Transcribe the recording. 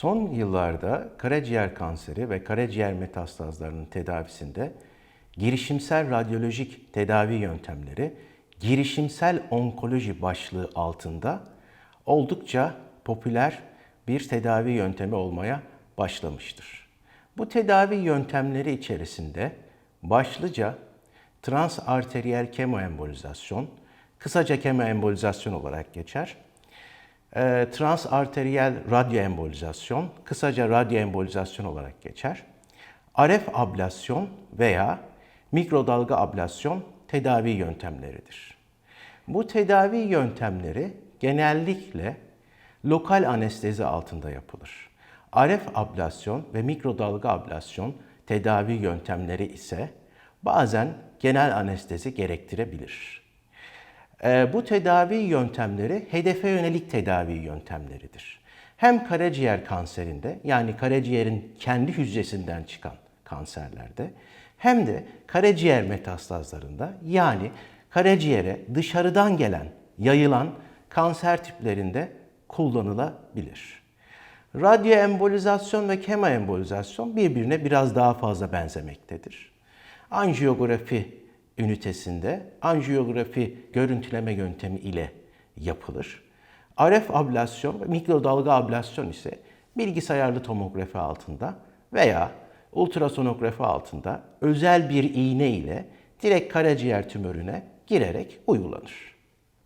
Son yıllarda karaciğer kanseri ve karaciğer metastazlarının tedavisinde girişimsel radyolojik tedavi yöntemleri girişimsel onkoloji başlığı altında oldukça popüler bir tedavi yöntemi olmaya başlamıştır. Bu tedavi yöntemleri içerisinde başlıca transarteriyel kemoembolizasyon, kısaca kemoembolizasyon olarak geçer. E, transarteriyel radyoembolizasyon, kısaca radyoembolizasyon olarak geçer. RF ablasyon veya mikrodalga ablasyon tedavi yöntemleridir. Bu tedavi yöntemleri genellikle lokal anestezi altında yapılır. RF ablasyon ve mikrodalga ablasyon tedavi yöntemleri ise bazen genel anestezi gerektirebilir. Ee, bu tedavi yöntemleri hedefe yönelik tedavi yöntemleridir. Hem karaciğer kanserinde yani karaciğerin kendi hücresinden çıkan kanserlerde hem de karaciğer metastazlarında yani karaciğere dışarıdan gelen, yayılan kanser tiplerinde kullanılabilir. Radyoembolizasyon ve kemoembolizasyon birbirine biraz daha fazla benzemektedir. Anjiyografi ünitesinde anjiyografi görüntüleme yöntemi ile yapılır. RF ablasyon ve mikrodalga ablasyon ise bilgisayarlı tomografi altında veya ultrasonografi altında özel bir iğne ile direkt karaciğer tümörüne girerek uygulanır.